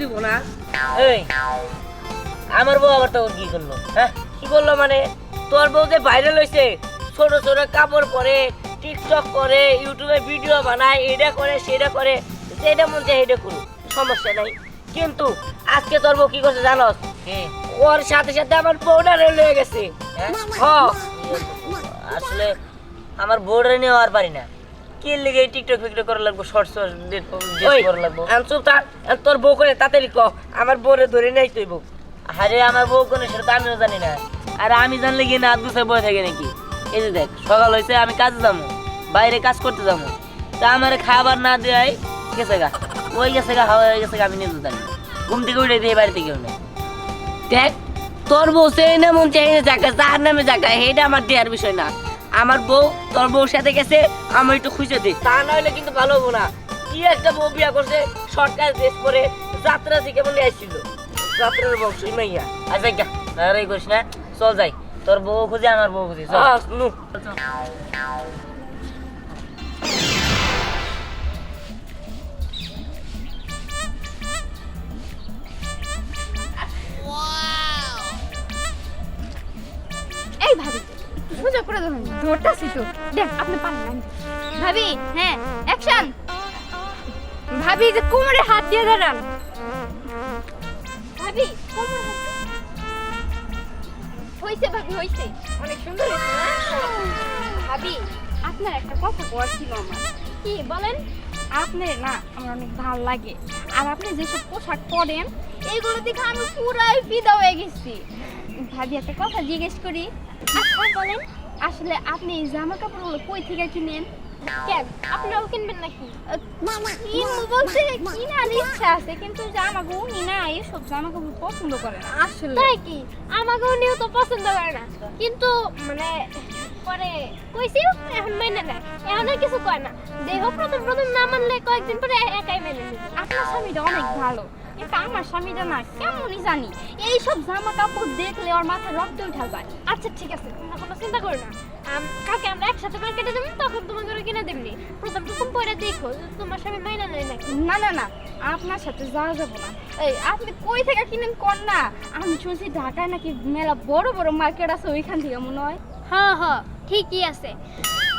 দিব না। এই আমার বউ আবার তখন কি করল হ্যাঁ? কি করল মানে? তোর বউ যে ভাইরাল হয়েছে ছোট ছোট কাপড় পরে টিকটক করে ইউটিউবে ভিডিও বানায় এটা করে সেটা করে যেটা মন চায় এটা করুক সমস্যা নাই। কিন্তু আজকে তোর বউ কি করছে জানোস? ওর সাথে সাথে আমার বউটা রয়ে গেছে। আসলে আমার বউরে নিয়ে আর পারি না। কি লেগে টিকটক ফিকটক করা লাগবো করা লাগবো। আর তোর বউ করে তাড়াতাড়ি ক আমার বউরে ধরে নাই তুই বউ। আরে আমার বউ কোনে সেটা তো আমিও জানি না। আর আমি জানলে কি না বয়ে থাকে নাকি? এই যে দেখ সকাল হয়েছে আমি কাজে যাব বাইরে কাজ করতে যাব। তা আমার খাবার না দেয় গেছে গা। ওই গেছে গা হাওয়া গেছে গা আমি নিজে জানি। ঘুম থেকে উঠে দিয়ে বাড়িতে কেউ নেই। দেখ তোর বউ সেই না মন চাই না যার নামে জায়গা এটা আমার দেওয়ার বিষয় না। আমার বউ তোর বউর সাথে গেছে আমার একটু খুঁজে দে তা নইলে কিন্তু ভালো হব না। কি একটা বউ বিয়া করছে সরকার ড্রেস পরে যাত্রা থেকে মনে আসছিল যাত্রার বউ সুই মাইয়া। আচ্ছা গা আরে করিস না। চল যাই। তোর বউ খুঁজে আমার বউ খুঁজে চল। একটু করে ধরুন ধরতাছি তো দেখ আপনি পারেন ভাবি হ্যাঁ অ্যাকশন ভাবি যে কোমরে হাত দিয়ে দাঁড়ান। ভাবি কোমরে হাত হইছে ভাবি হইছে। অনেক সুন্দর ভাবি আপনার একটা কথা বলার ছিল আমার। কি বলেন? আপনার না আমার অনেক ভালো লাগে। আর আপনি যেসব পোশাক পরেন এইগুলো দেখে আমি পুরাই ফিদা হয়ে গেছি। ভাবি একটা কথা জিজ্ঞেস করি। আচ্ছা বলেন। আসলে আপনি এই জামা কাপড়গুলো কই থেকে কিনেন? কেন? আপনারাও কিনবেন নাকি? কিনবো বলতে কিনার ইচ্ছা আছে কিন্তু জামাগো উনি না এইসব জামা কাপড় পছন্দ করে না। আসলে? তাই কি? আমাকে উনিও তো পছন্দ করে না। কিন্তু মানে পরে কইছি এখন মেনে নেয় এখন আর কিছু কয় না। দেহ প্রথম প্রথম না মানলে কয়েকদিন পরে একাই মেনে নেবে। আপনার স্বামীটা অনেক ভালো। কিন্তু আমার স্বামীটা না কেমনই জানি এইসব জামা কাপড় দেখলে ওর মাথা রক্ত উঠা যায় আচ্ছা ঠিক আছে তোমরা কোনো চিন্তা করো না। আম, কালকে আমরা একসাথে মার্কেটে যাব তখন তোমার করে কিনে দেবনি প্রথম প্রথম পরে দেখো তোমার স্বামী মাইনা নেয় নাকি? না না না আপনার সাথে যাওয়া যাব না। এই আপনি কই থেকে কিনেন কর না? আমি শুনছি ঢাকায় নাকি মেলা বড় বড় মার্কেট আছে ওইখান থেকে মনে হয়। হ্যাঁ হ্যাঁ ঠিকই আছে।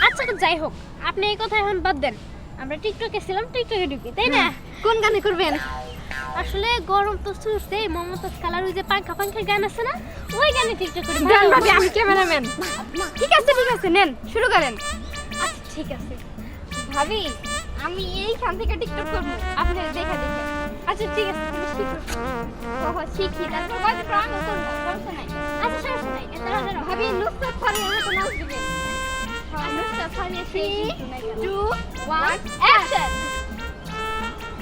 আচ্ছা যাই হোক আপনি এই কথা এখন বাদ দেন। আমরা টিকটকে ছিলাম টিকটকে ঢুকি তাই না? কোন গানে করবেন? আসলে গরম তো চলছে মমতাজ কালার ওই যে পাঙ্খা পাঙ্খা গান আছে না ওই গানে টিকটক করি দেন ভাবি আমি ক্যামেরাম্যান। ঠিক আছে ঠিক আছে নেন শুরু করেন। আচ্ছা ঠিক আছে। ভাবি আমি এইখান থেকে টিকটক করব আপনি দেখে দেখে। আচ্ছা ঠিক আছে তুমি শিখো। ওহো শিখি তারপর কয়দিন পর আমি করব? সমস্যা নাই। আচ্ছা সমস্যা নাই দাঁড়াও দাঁড়াও ভাবি নুসরাত ফারিয়ার মতো নাচ দিবেন Nusrat Faria three two one action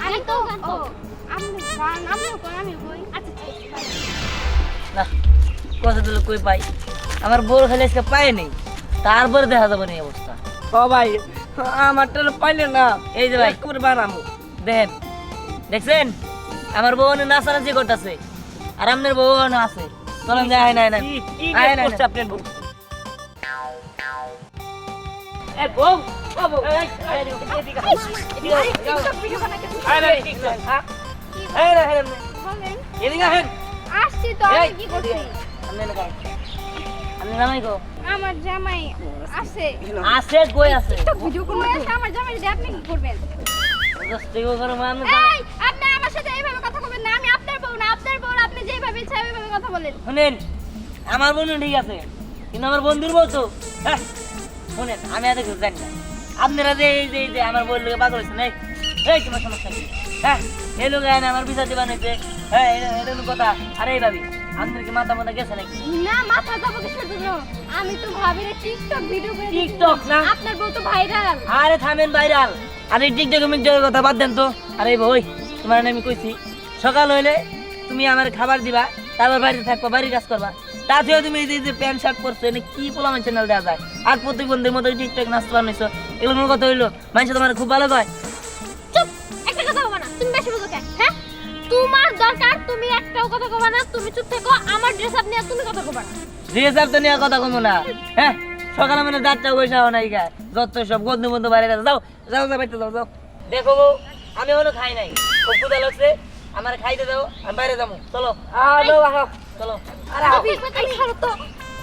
আমি তো গান ও। না কথা দিলে কই পাই আমার বউর খালি আজকে পায় নেই তারপরে দেখা যাবে না এই অবস্থা ও ভাই আমারটা পাইলে না এই যে ভাই করে বানাবো দেখেন দেখছেন আমার বউ অনেক নাচানাচি করতেছে আর আপনার বউ অনেক আছে চলেন যাই আয় না আয় নাই করছে না আপনার বউ? এ বউ ও বউ এই, এই, এদিকে, এদিকে আয়, আয়, আয় না, আয়, হ্যাঁ? এই না, এই বলেন। এদিকে আসেন। আসছি তো আমি কি করছি? জামাই গো। আমার জামাই আছে। আছে কই আছে। ভিডিও আমার জামাই যদি আপনি কি করবেন? দশটি করে মানে এই আপনি আমার সাথে এইভাবে কথা বলবেন না। আমি আপনার বউ না আপনার বউ আপনি যেভাবে ইচ্ছা ওইভাবে কথা বলেন। শুনেন আমার বোন ঠিক আছে কিন্তু আমার বন্ধুর বউ তো হ্যাঁ, শুনেন আমি এত কিছু জানি না। আপনারা যে এই যে আমার বউর লোকে পাগল হয়েছেন এই এই তোমার সমস্যা কি? হ্যাঁ এই লোক আমার বিচারতে বানাইছে হ্যাঁ এটা- এটা কথা। আরে ভাবি আপনার কি মাথা মাথা গেছে নাকি? না মাথা যাব কিসের জন্য? আমি তো ভাবি রে টিকটক ভিডিও করে টিকটক না? আপনার বউ তো ভাইরাল আরে থামেন ভাইরাল আরে টিকটক মিকটকের কথা বাদ দেন তো। আরে বই তোমার আমি কইছি সকাল হইলে তুমি আমার খাবার দিবা তারপর বাড়িতে থাকবা বাড়ির কাজ করবা। তাতেও তুমি এই যে- প্যান্ট শার্ট পরছো এনে কি পোলামের চ্যানেল দেওয়া যায়? আর প্রতিবন্ধীর মতো টিকটক নাচতে বানাইছো। এগুলো কথা হইল মানুষ তোমার খুব ভালো কয় তোমার দরকার তুমি একটাও কথা কবা না তুমি চুপ থেকো আমার ড্রেস আপ নিয়ে তুমি কথা কবা না। রিহার্সাল তো নিয়ে কথা কমো না। হ্যাঁ সকালে মানে দাঁতটা বৈশা নাই গা যত সব বন্ধু বন্ধু বাইরে গেছে যাও যাও যাও বাইতে যাও যাও। দেখো বউ আমি এখনও খাই নাই। খুব ক্ষুদা লাগছে আমার খাইতে দাও আমি বাইরে যাব। চলো। আলো আলো চলো। আরে ভাবি এই ছাড়ো তো।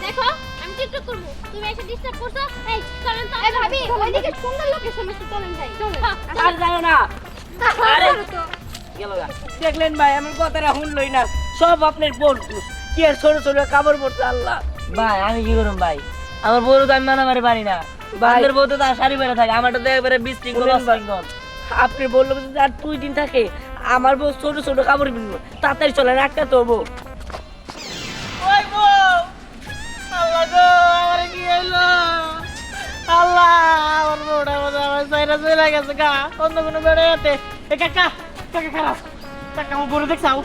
দেখো আমি টিকটক করব। তুমি এসে ডিস্টার্ব করছ এই চলেন তো। এই ভাবি ওইদিকে সুন্দর লোকেশন আছে চলেন যাই চলেন। আর যাও না। আরে তো। গেল দেখলেন ভাই আমার কথাটা শুনলই না। সব আপনার বন্ধু কি আর ছোট ছোট কাপড় পরছে আল্লাহ। ভাই আমি কি করুম ভাই? আমার বউর তো আমি মানামারি পারি না। ভাইদের বউ তো তার শাড়ি পরে থাকে আমারটা তো একবারে শুনেন আপনি বলল যে আর দুই দিন থাকে আমার বউ ছোট ছোট কাপড় কিনবো তাড়াতাড়ি চলেন একটা তো বউ আল্লাহ গো আমার কি হইল? আল্লাহ আমার বউটা আমার সাইরা চলে গেছে গা অন্য কোনো বেড়াইতে এ কাকা কাকা খারাপ কাকা আমার বউরে দেখছাও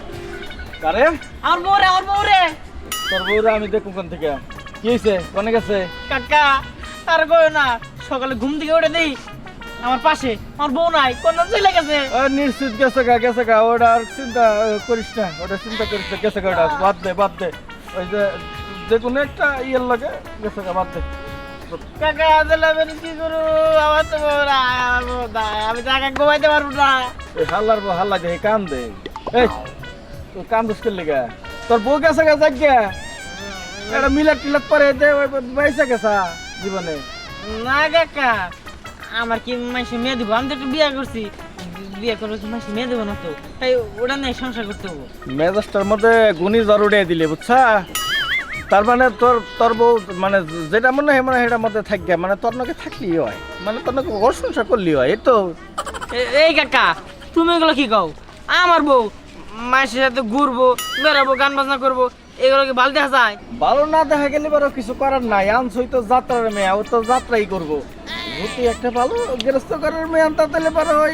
কারে? আমার বউরে আমার বউরে। তোর বউরা আমি দেখুন কোন থেকে। কি হয়েছে কোনে গেছে? কাকা আর কই না সকালে ঘুম থেকে উঠে দেই আমার পাশে আমার বউ নাই কোন চলে গেছে? ও নিশ্চিত গেছে গা গেছে গা ওটা আর চিন্তা করিস না ওটা চিন্তা করিস না গেছে গা ওটা বাদ দে বাদ দে। ওই যে যে কোনো একটা ইয়ের লাগে গেছে গা বাদ দে। কাকা কি করু আমার তো আমি তো ঘুমাইতে পারব না। হাল্লার বউ হাল্লা কাম দে এই তুই কাম দুস করলি গা তোর বউ গেছে গা যাক গা। এটা মিলাট টিলাট পরে দে ওই বাইসা গেছা জীবনে। না কাকা আমার কি মাসে মেয়ে দিব? আমি তো একটা বিয়ে করছি। বিয়ে করে কি মাসে মেয়ে দেবো না তো। তাই ওটা নেই সংসার করতে হব। মেজাজটার মধ্যে গুণি জ্বর উড়িয়ে দিলে বুঝছা? তার মানে তোর তোর বউ মানে যেটা মনে হয় মানে সেটার মধ্যে থাকবে মানে তোর নাকি থাকলেই হয়। মানে তোর নাকি ঘর সংসার করলেই হয় এই তো। এই কাকা তুমি এগুলো কি কও? আমার বউ মাসের সাথে ঘুরবো বেড়াবো গান বাজনা করব এগুলো কি ভালো দেখা যায়? ভালো না দেখা গেলে বারো কিছু করার নাই আনছই তো যাত্রার মেয়ে ও তো যাত্রাই করব। একটা ভালো গৃহস্থ করার মেয়ে আনতা তাহলে পারো ওই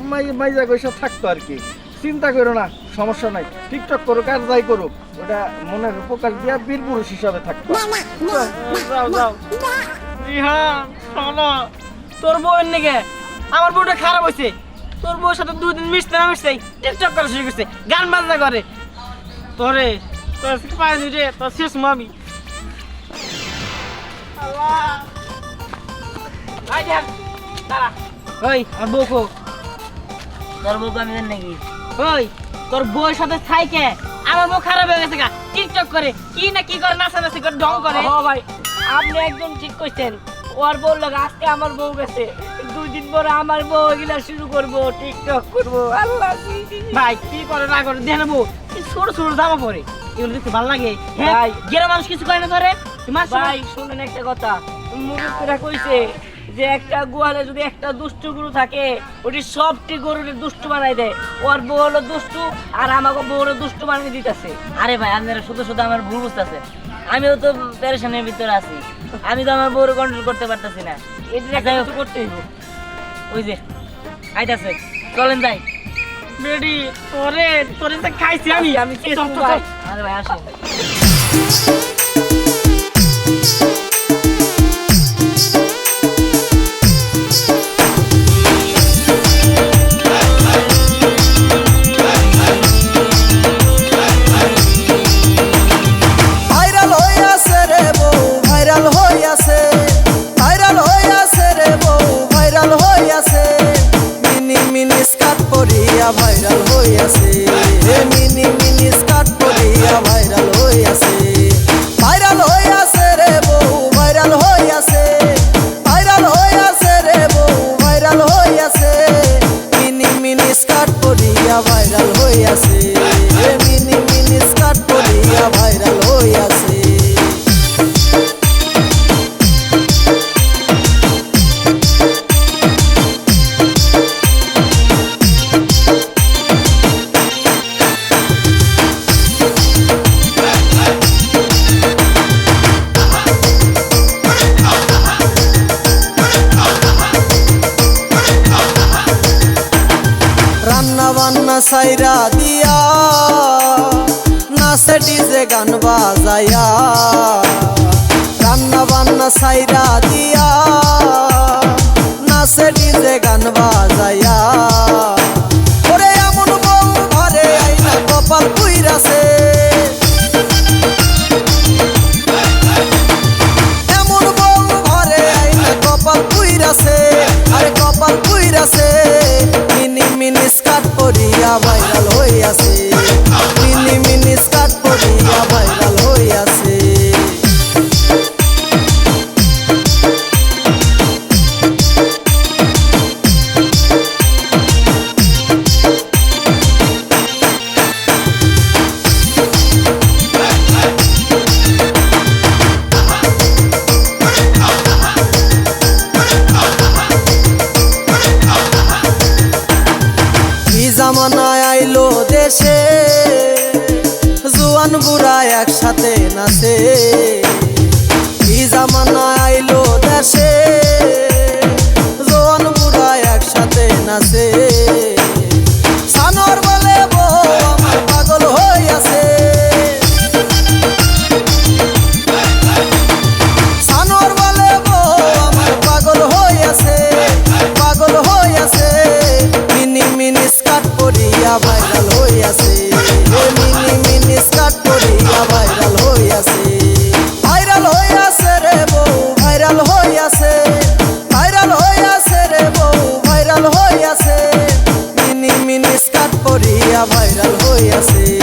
মাই- মাইজা গৈসা থাকতো আর কি। চিন্তা করো না। সমস্যা নাই। টিকটক করুক আর যাই করুক ওটা মনের উপকার দিয়া বীর পুরুষ হিসাবে থাকতো যাও যাও রিহান শোনো তোর বউয়ের নাকি আমার বউটা খারাপ হয়েছে তোর বউর সাথে দুই দিন মিশতে না মিশতে টিকটক করা শুরু করছে গান বাজনা করে। তোরে তোর পাইনি রে তোর শেষ মামি। ওই আর বউ কো তোর বউ আমি জানি নাকি? ওই তোর বউয়ের সাথে থাইকে আমার বউ খারাপ হয়ে গেছে গা। টিকটক করে কি না কি করে নাচানাচি করে ঢং করে। ও ভাই আপনি একদম ঠিক কইছেন। ওর বউ লাগে আজকে আমার বউ গেছে। দুই দিন পরে আমার বউ এগুলা শুরু করব টিকটক করব। আল্লাহ ভাই কি করে না করে দেখে নেব। ছোট ছোট জামা পরে। এগুলো দেখতে ভালো লাগে। হ্যাঁ ভাই। গেরা মানুষ কিছু করে না ধরে মাছ ভাই শুনেন একটা কথা। মুরব্বীরা কইছে যে একটা গোয়ালে যদি একটা দুষ্টু গরু থাকে ওটি সবটি গরুর দুষ্টু বানাই দেয়। ওর বউ হলো দুষ্টু আর আমাকে বউ হলো দুষ্টু বানিয়ে দিতেছে। আরে ভাই আপনারা শুধু শুধু আমার ভুল বুঝতেছে আমিও তো পেরেশানের ভিতরে আছি। আমি তো আমার বউরে কন্ট্রোল করতে পারতেছি না। কিছু করতে হইব। ওই যে আইতাছে। চলেন যাই। বেডি তোরে তোরে তো খাইছি আমি। আমি। আরে ভাই আসো পরিয়া ভাইরাল হইয়াছে। মিনি মিনি স্কার্ট পরিয়া ভাইরাল হইয়াছে। সাইরা দিয়া নাচে ডিজে গান বাজায়া। রান্না বান্না সাইরা দিয়া নাচে ডিজে গান বাজায়া। দেশে জুয়ান বুড়া একসাথে নাচে। কি জামানা আইলো দেশে। জোয়ান বুড়া একসাথে নাচে। yes.